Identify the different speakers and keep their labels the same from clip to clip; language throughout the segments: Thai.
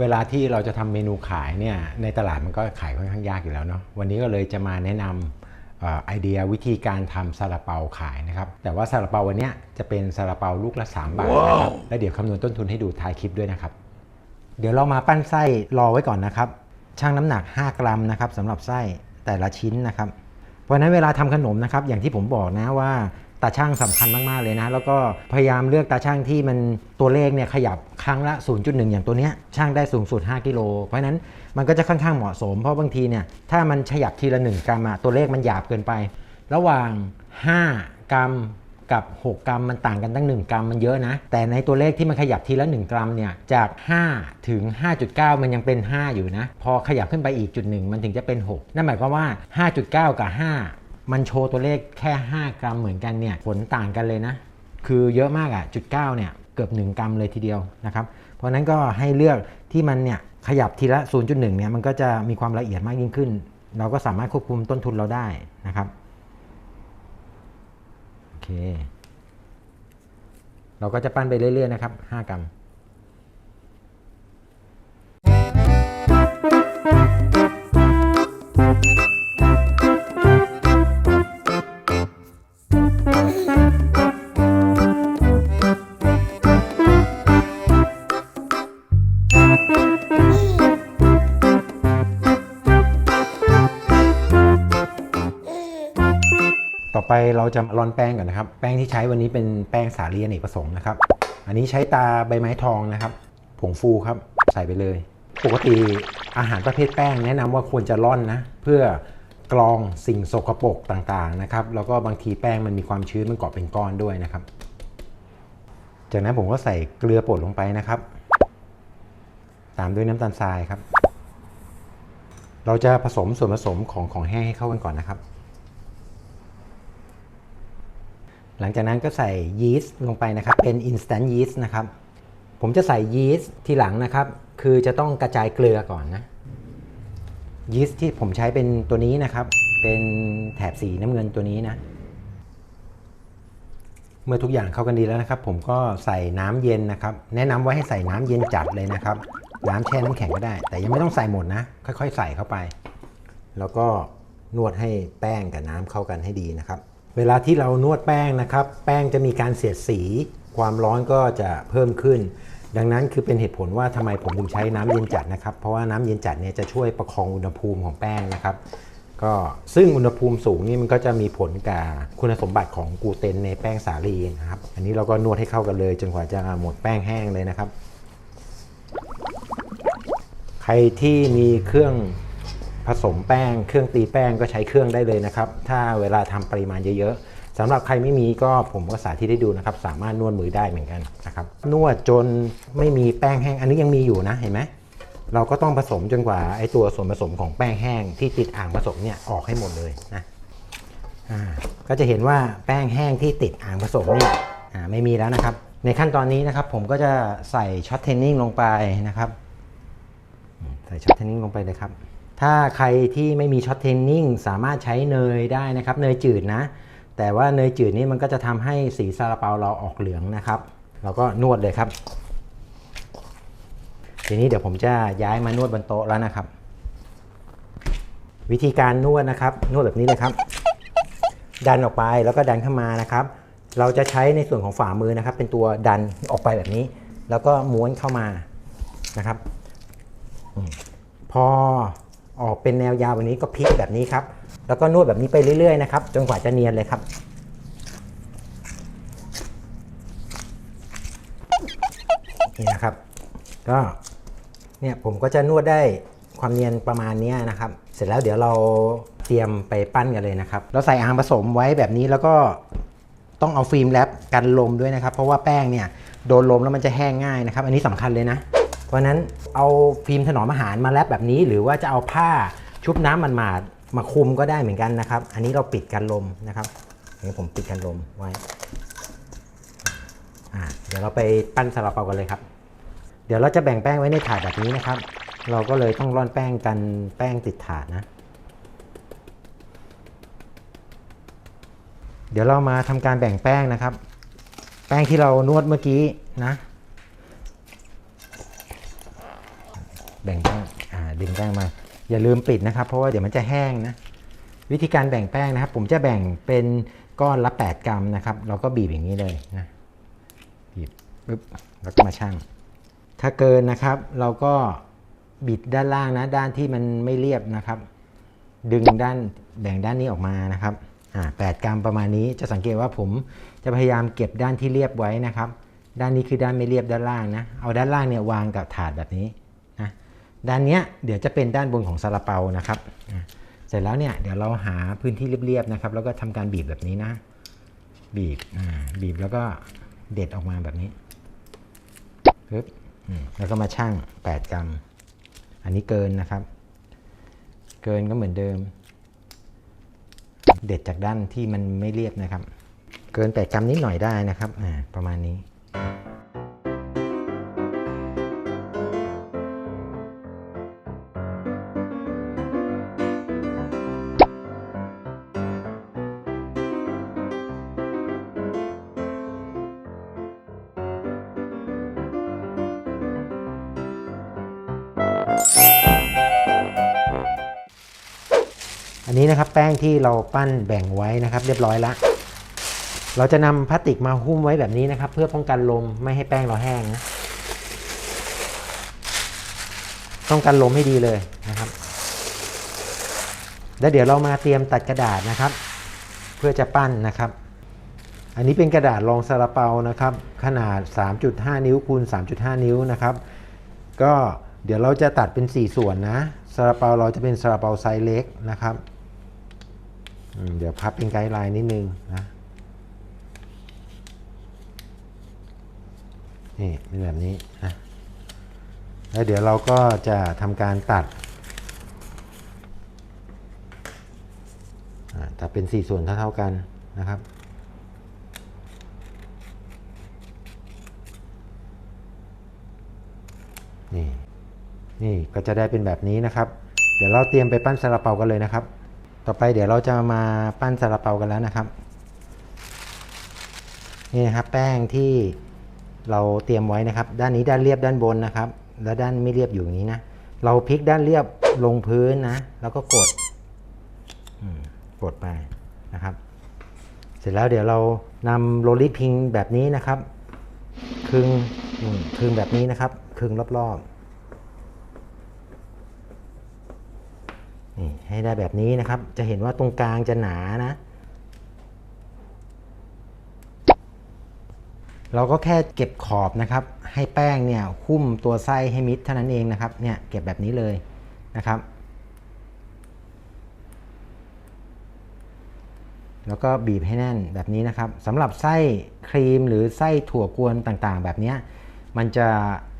Speaker 1: เวลาที่เราจะทำเมนูขายเนี่ยในตลาดมันก็ขายค่อนข้างยากอยู่แล้วเนาะวันนี้ก็เลยจะมาแนะนำเอ่อไอเดียวิธีการทำซาลาเปาขายนะครับแต่ว่าซาลาเปาวันเนี้ยจะเป็นซาลาเปาลูกละ3บาทนะครับและเดี๋ยวคำนวณต้นทุนให้ดูท้ายคลิปด้วยนะครับ เดี๋ยวเรามาปั้นไส้รอไว้ก่อนนะครับชั่งน้ำหนัก 5 กรัมนะครับสำหรับไส้แต่ละชิ้นนะครับ เพราะฉะนั้นเวลาทำขนมนะครับอย่างที่ผมบอกนะว่าตาช่างสำคัญมาก ๆ เลยนะ แล้วก็พยายามเลือกตาช่างที่มันตัวเลขเนี่ยขยับครั้งละ 0.1 อย่างตัวเนี้ยช่างได้สูงสุด 5 กิโล เพราะฉะนั้นมันก็จะค่อนข้างเหมาะสม เพราะบางทีเนี่ยถ้ามันขยับทีละ 1 กรัมอะตัวเลขมันหยาบเกินไป ระหว่าง 5 กรัมกับ 6 กรัมมันต่างกันตั้ง 1 กรัมมันเยอะนะ แต่ในตัวเลขที่มันขยับทีละ 1 กรัมเนี่ยจาก 5 ถึง 5.9 มันยังเป็น 5 อยู่นะ พอขยับขึ้นไปอีกจุดหนึ่งมันถึงจะเป็น 6 นั่นหมายความว่า 5.9 กับ 5 มันโชว์ตัวเลขแค่ 5 กรัมเหมือนกันเนี่ยผลต่างกันเลยนะ คือเยอะมากอะ่ะจุดเเนี่ยเกือบ 1 กรัมเลยทีเดียวนะครับ เพราะนั้นก็ให้เลือกที่มันเนี่ยขยับทีละ 0.1เนี่ยมันก็จะมีความละเอียดมากยิ่งขึ้น เราก็สามารถควบคุมต้นทุนเราได้นะครับโอเคเราก็จะปั้นไปเรื่อยๆนะครับ 5 กรัมต่อ ไปเราจะร่อนแป้งก่อนนะครับ แป้งที่ใช้วันนี้เป็นแป้งสาลีอเนกประสงค์นะครับ อันนี้ใช้ตาใบไม้ทองนะครับ ผงฟูครับ ใส่ไปเลย ปกติอาหารประเภทแป้งแนะนำว่าควรจะร่อนนะ เพื่อกรองสิ่งสกปรกต่างๆนะครับ แล้วก็บางทีแป้งมันมีความชื้นมันเกาะเป็นก้อนด้วยนะครับ จากนั้นผมก็ใส่เกลือป่นลงไปนะครับ ตามด้วยน้ำตาลทรายครับ เราจะผสมส่วนผสมของของแห้งให้เข้ากันก่อนนะครับ หลังจากนั้นก็ใส่ยีสต์ลงไปนะครับ เป็น instant yeast นะครับ ผมจะใส่ยีสต์ทีหลังนะครับ คือจะต้องกระจายเกลือก่อนนะ ยีสต์ที่ผมใช้เป็นตัวนี้นะครับ เป็นแถบสีน้ำเงินตัวนี้นะ เมื่อทุกอย่างเข้ากันดีแล้วนะครับ ผมก็ใส่น้ำเย็นนะครับ แนะนำว่าให้ใส่น้ำเย็นจัดเลยนะครับ น้ำแช่น้ำแข็งก็ได้ แต่ยังไม่ต้องใส่หมดนะ ค่อย ๆ ใส่เข้าไป แล้วก็นวดให้แป้งกับน้ำเข้ากันให้ดีนะครับ เวลาที่เรานวดแป้งนะครับ แป้งจะมีการเสียดสี ความร้อนก็จะเพิ่มขึ้น ดังนั้นคือเป็นเหตุผลว่าทำไมผมถึงใช้น้ำเย็นจัดนะครับ เพราะว่าน้ำเย็นจัดเนี่ยจะช่วยประคองอุณหภูมิของแป้งนะครับ ก็ซึ่งอุณหภูมิสูงนี่มันก็จะมีผลกับคุณสมบัติของกูเตนในแป้งสาลีนะครับ อันนี้เราก็นวดให้เข้ากันเลย จนกว่าจะหมดแป้งแห้งเลยนะครับ ใครที่มีเครื่อง ผสมแป้ง เครื่องตีแป้งก็ใช้เครื่องได้เลยนะครับ ถ้าเวลาทำปริมาณเยอะๆสำหรับใครไม่มีก็ผมก็สาธิตให้ดูนะครับ สามารถนวดมือได้เหมือนกันนะครับ นวดจนไม่มีแป้งแห้ง อันนี้ยังมีอยู่นะเห็นไหมเราก็ต้องผสมจนกว่าไอตัวส่วนผสมของแป้งแห้งที่ติดอ่างผสมเนี่ยออกให้หมดเลยนะอ่าก็จะเห็นว่าแป้งแห้งที่ติดอ่างผสมเนี่ยอ่าไม่มีแล้วนะครับ ในขั้นตอนนี้นะครับผมก็จะใส่ช็อตเทนนิ่งลงไปนะครับ ใส่ช็อตเทนนิ่งลงไปเลยครับ ถ้าใครที่ไม่มีช็อตเทนนิ่งสามารถใช้เนยได้นะครับเนยจืดนะ แต่ว่าเนยจืดนี่มันก็จะทำให้สีซาลาเปาเราออกเหลืองนะครับ เราก็นวดเลยครับ ทีนี้เดี๋ยวผมจะย้ายมานวดบนโต๊ะแล้วนะครับ วิธีการนวดนะครับ นวดแบบนี้เลยครับ ดันออกไปแล้วก็ดันเข้ามานะครับ เราจะใช้ในส่วนของฝ่ามือนะครับ เป็นตัวดันออกไปแบบนี้ แล้วก็ม้วนเข้ามานะครับ พอ ออกเป็นแนวยาวแบบนี้ก็พลิกแบบนี้ครับ แล้วก็นวดแบบนี้ไปเรื่อยๆนะครับ จนกว่าจะเนียนเลยครับ นี่นะครับ ก็เนี่ยผมก็จะนวดได้ความเนียนประมาณนี้นะครับ เสร็จแล้วเดี๋ยวเราเตรียมไปปั้นกันเลยนะครับ เราใส่อ่างผสมไว้แบบนี้แล้วก็ต้องเอาฟิล์มแรปกันลมด้วยนะครับ เพราะว่าแป้งเนี่ยโดนลมแล้วมันจะแห้งง่ายนะครับ อันนี้สำคัญเลยนะ เพราะนั้นเอาฟิล์มถนอมอาหารมาแรปแบบนี้ หรือว่าจะเอาผ้าชุบน้ำมันมาดมาคลุมก็ได้เหมือนกันนะครับ อันนี้เราปิดกันลมนะครับอันนี้ผมปิดกันลมไว้เดี๋ยวเราไปปั้นซาลาเปากันเลยครับ เดี๋ยวเราจะแบ่งแป้งไว้ในถาดแบบนี้นะครับ เราก็เลยต้องร่อนแป้งกันแป้งติดถาดนะ เดี๋ยวเรามาทำการแบ่งแป้งนะครับ แป้งที่เรานวดเมื่อกี้นะ แบ่งแป้งอ่า ดึงแป้งมา อย่าลืมปิดนะครับ เพราะว่าเดี๋ยวมันจะแห้งนะ วิธีการแบ่งแป้งนะครับ ผมจะแบ่งเป็นก้อนละ 8 กรัมนะครับ เราก็บีบอย่างนี้เลยนะบีบปึ๊บแล้วก็มาชั่ง ถ้าเกินนะครับ เราก็บิดด้านล่างนะ ด้านที่มันไม่เรียบนะครับ ดึงด้านแบ่งด้านนี้ออกมานะครับอ่าแกรัมประมาณนี้จะสังเกตว่าผมจะพยายามเก็บด้านที่เรียบไว้นะครับ ด้านนี้คือด้านไม่เรียบด้านล่างนะ เอาด้านล่างเนี่ยวางกับถาดแบบนี้ ด้านเนี้ยเดี๋ยวจะเป็นด้านบนของซาลาเปานะครับ เสร็จแล้วเนี่ยเดี๋ยวเราหาพื้นที่เรียบๆนะครับ แล้วก็ทำการบีบแบบนี้นะ บีบบีบแล้วก็เด็ดออกมาแบบนี้ปึ๊บแล้วก็มาชั่ง 8 กรัม อันนี้เกินนะครับ เกินก็เหมือนเดิม เด็ดจากด้านที่มันไม่เรียบนะครับ เกิน 8 กรัมนิดหน่อยได้นะครับอ่าประมาณนี้ นี้นะครับแป้งที่เราปั้นแบ่งไว้นะครับ เรียบร้อยแล้วเราจะนำพลาสติกมาหุ้มไว้แบบนี้นะครับ เพื่อป้องกันลมไม่ให้แป้งเราแห้งนะต้องกันลมให้ดีเลยนะครับ แล้วเดี๋ยวเรามาเตรียมตัดกระดาษนะครับ เพื่อจะปั้นนะครับ อันนี้เป็นกระดาษรองซาลาเปานะครับ ขนาด 3.5 นิ้วคูณ 3.5 นิ้วนะครับ ก็เดี๋ยวเราจะตัดเป็น 4 ส่วนนะซาลาเปาเราจะเป็นซาลาเปาไซส์เล็กนะครับ เดี๋ยวพับเป็นไกด์ไลน์นิดนึงนะนี่เป็นแบบนี้นะแล้วเดี๋ยวเราก็จะทำการตัดอ่าตัดเป็น 4 ส่วนเท่าๆกันนะครับนี่นี่ก็จะได้เป็นแบบนี้นะครับ เดี๋ยวเราเตรียมไปปั้นซาลาเปากันเลยนะครับ ต่อไปเดี๋ยวเราจะมาปั้นซาลาเปากันแล้วนะครับ นี่นะครับแป้งที่เราเตรียมไว้นะครับ ด้านนี้ด้านเรียบด้านบนนะครับ แล้วด้านไม่เรียบอยู่อย่างนี้นะ เราพลิกด้านเรียบลงพื้นนะ แล้วก็กดกดไปนะครับ เสร็จแล้วเดี๋ยวเรานำโรลลิ่งพิงแบบนี้นะครับคึงอืมคึงแบบนี้นะครับคึงรอบๆ นี่ให้ได้แบบนี้นะครับ จะเห็นว่าตรงกลางจะหนานะ เราก็แค่เก็บขอบนะครับ ให้แป้งเนี่ยหุ้มตัวไส้ให้มิดเท่านั้นเองนะครับ เนี่ยเก็บแบบนี้เลยนะครับ แล้วก็บีบให้แน่นแบบนี้นะครับสำหรับไส้ครีมหรือไส้ถั่วกวนต่างๆ แบบนี้มันจะ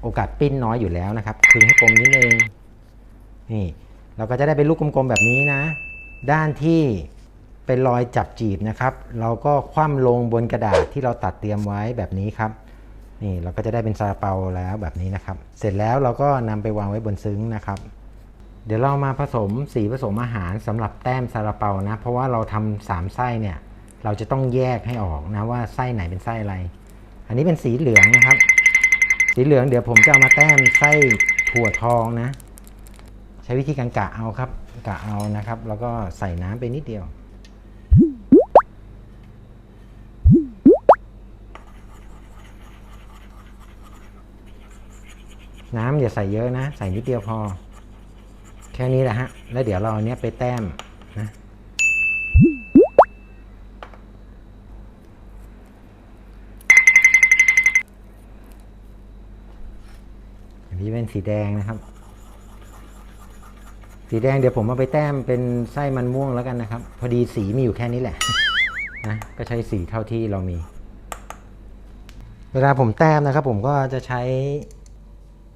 Speaker 1: โอกาสปิ้นน้อยอยู่แล้วนะครับคึงให้กลมนิดนึงนี่ เราก็จะได้เป็นลูกกลมๆแบบนี้นะ ด้านที่เป็นรอยจับจีบนะครับ เราก็คว่ำลงบนกระดาษที่เราตัดเตรียมไว้แบบนี้ครับ นี่เราก็จะได้เป็นซาลาเปาแล้วแบบนี้นะครับ เสร็จแล้วเราก็นำไปวางไว้บนซึ้งนะครับ เดี๋ยวเรามาผสมสีผสมอาหารสำหรับแต้มซาลาเปานะ เพราะว่าเราทำสามไส้เนี่ย เราจะต้องแยกให้ออกนะว่าไส้ไหนเป็นไส้อะไร อันนี้เป็นสีเหลืองนะครับ สีเหลืองเดี๋ยวผมจะเอามาแต้มไส้ถั่วทองนะ ใช้วิธีการกะเอาครับกะเอานะครับ แล้วก็ใส่น้ำไปนิดเดียว น้ำอย่าใส่เยอะนะ ใส่นิดเดียวพอ แค่นี้แหละฮะ แล้วเดี๋ยวเราเอาเนี้ยไปแต้มนะอันนี้เป็นสีแดงนะครับ สีแดงเดี๋ยวผมเอาไปแต้มเป็นไส้มันม่วงแล้วกันนะครับ พอดีสีมีอยู่แค่นี้แหละนะก็ใช้สีเท่าที่เรามี เวลาผมแต้มนะครับ ผมก็จะใช้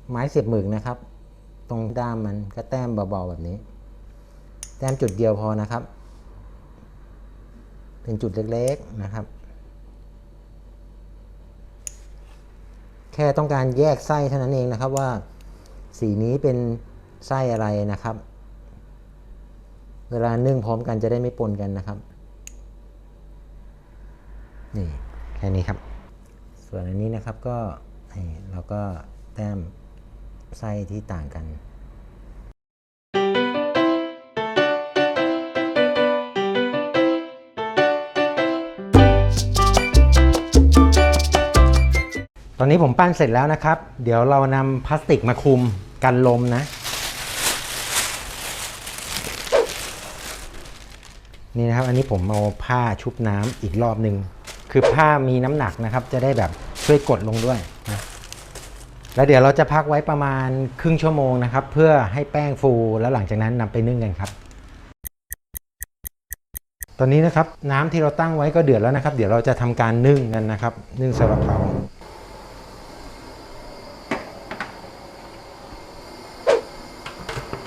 Speaker 1: ไม้เสียบหมึกนะครับ ตรงด้ามมันก็แต้มเบาๆแบบนี้ แต้มจุดเดียวพอนะครับ เป็นจุดเล็กๆนะครับ แค่ต้องการแยกไส้เท่านั้นเองนะครับว่าสีนี้เป็นไส้อะไรนะครับ เวลานึ่งพร้อมกันจะได้ไม่ปนกันนะครับ นี่แค่นี้ครับ ส่วนอันนี้นะครับก็เราก็แต้มไส้ที่ต่างกันตอนนี้ผมปั้นเสร็จแล้วนะครับ เดี๋ยวเรานำพลาสติกมาคลุมกันลมนะ นี่นะครับ อันนี้ผมเอาผ้าชุบน้ำอีกรอบหนึ่งคือผ้ามีน้ำหนักนะครับ จะได้แบบช่วยกดลงด้วยนะแล้วเดี๋ยวเราจะพักไว้ประมาณครึ่งชั่วโมงนะครับ เพื่อให้แป้งฟูแล้วหลังจากนั้นนำไปนึ่งกันครับ ตอนนี้นะครับน้ำที่เราตั้งไว้ก็เดือดแล้วนะครับ เดี๋ยวเราจะทำการนึ่งกันนะครับ นึ่งซาลาเปา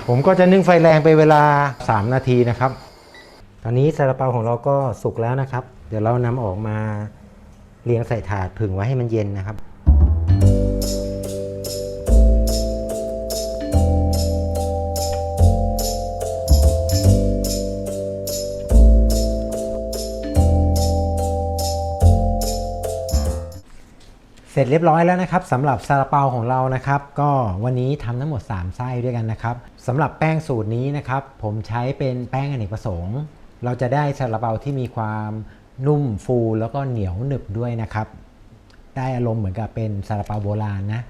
Speaker 1: ผมก็จะนึ่งไฟแรงไปเวลา 3 นาทีนะครับ ตอนนี้ซาลาเปาของเราก็สุกแล้วนะครับ เดี๋ยวเรานำออกมาเรียงใส่ถาดผึ่งไว้ให้มันเย็นนะครับเสร็จเรียบร้อยแล้วนะครับสำหรับซาลาเปาของเรานะครับ ก็วันนี้ทำทั้งหมด 3 ไส้ด้วยกันนะครับสำหรับแป้งสูตรนี้นะครับ ผมใช้เป็นแป้งอเนกประสงค์ เราจะได้ซาลาเปาที่มีความนุ่มฟูแล้วก็เหนียวหนึบด้วยนะครับ ได้อารมณ์เหมือนกับเป็นซาลาเปาโบราณนะ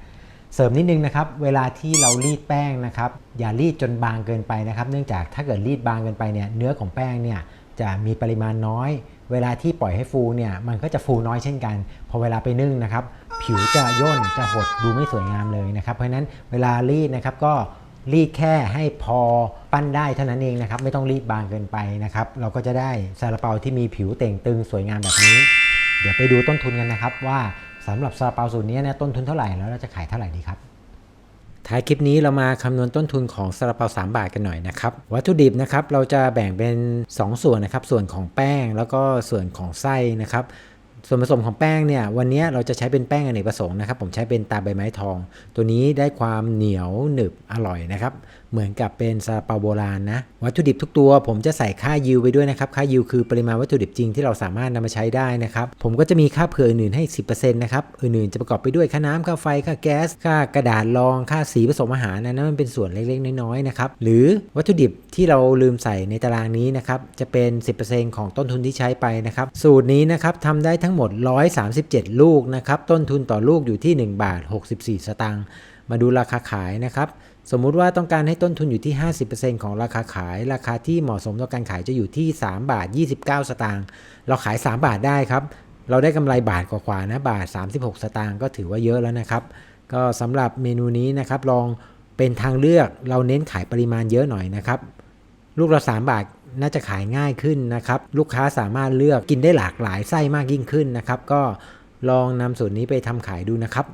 Speaker 1: เสริมนิดนึงนะครับ เวลาที่เรารีดแป้งนะครับ อย่ารีดจนบางเกินไปนะครับ เนื่องจากถ้าเกิดรีดบางเกินไปเนี่ยเนื้อของแป้งเนี่ยจะมีปริมาณน้อย เวลาที่ปล่อยให้ฟูเนี่ยมันก็จะฟูน้อยเช่นกัน พอเวลาไปนึ่งนะครับ ผิวจะย่นจะหดดูไม่สวยงามเลยนะครับ เพราะฉะนั้นเวลารีดนะครับก็ รีดแค่ให้พอปั้นได้เท่านั้นเองนะครับ ไม่ต้องรีดบางเกินไปนะครับ เราก็จะได้ซาลาเปาที่มีผิวเต่งตึงสวยงามแบบนี้ เดี๋ยวไปดูต้นทุนกันนะครับ ว่าสำหรับซาลาเปาสูตรนี้เนี่ยต้นทุนเท่าไหร่แล้วเราจะขายเท่าไหร่ดีครับท้ายคลิปนี้เรามาคำนวณต้นทุนของซาลาเปา3 บาทกันหน่อยนะครับ วัตถุดิบนะครับเราจะแบ่งเป็น 2 ส่วนนะครับ ส่วนของแป้งแล้วก็ส่วนของไส้นะครับ ส่วนผสมของแป้งเนี่ยวันนี้เราจะใช้เป็นแป้งอเนกประสงค์นะครับ ผมใช้เป็นตาใบไม้ทอง ตัวนี้ได้ความเหนียวหนึบอร่อยนะครับ เหมือนกับเป็นซาลาเปาโบราณนะ วัตถุดิบทุกตัวผมจะใส่ค่ายิวไปด้วยนะครับ ค่ายิวคือปริมาณวัตถุดิบจริงที่เราสามารถนำมาใช้ได้นะครับ ผมก็จะมีค่าเผื่ออื่นๆให้ 10%นะครับ อื่นๆจะประกอบไปด้วยค่าน้ำค่าไฟ ค่าแก๊ส ค่ากระดาษรอง ค่าสีผสมอาหารนะนั่นมันเป็นส่วนเล็กๆ น้อยๆ นะครับ หรือวัตถุดิบที่เราลืมใส่ในตารางนี้นะครับ จะเป็น 10%ของต้นทุนที่ใช้ไปนะครับ สูตรนี้นะครับทำได้ทั้งหมด 137 ลูกนะครับ ต้นทุนต่อลูกอยู่ที่ 1 บาท 64 สตางค์ มาดูราคาขายนะครับ สมมุติว่าต้องการให้ต้นทุนอยู่ที่ 50%ของราคาขาย ราคาที่เหมาะสมต่อการขายจะอยู่ที่ 3 บาท 29 สตางค์ เราขาย 3 บาทได้ครับ เราได้กำไรบาทกว่าๆนะ บาท 36 สตางค์ก็ถือว่าเยอะแล้วนะครับ ก็สำหรับเมนูนี้นะครับ ลองเป็นทางเลือก เราเน้นขายปริมาณเยอะหน่อยนะครับ ลูกละ3บาทน่าจะขายง่ายขึ้นนะครับ ลูกค้าสามารถเลือกกินได้หลากหลายไส้มากยิ่งขึ้นนะครับ ก็ลองนำสูตรนี้ไปทำขายดูนะครับ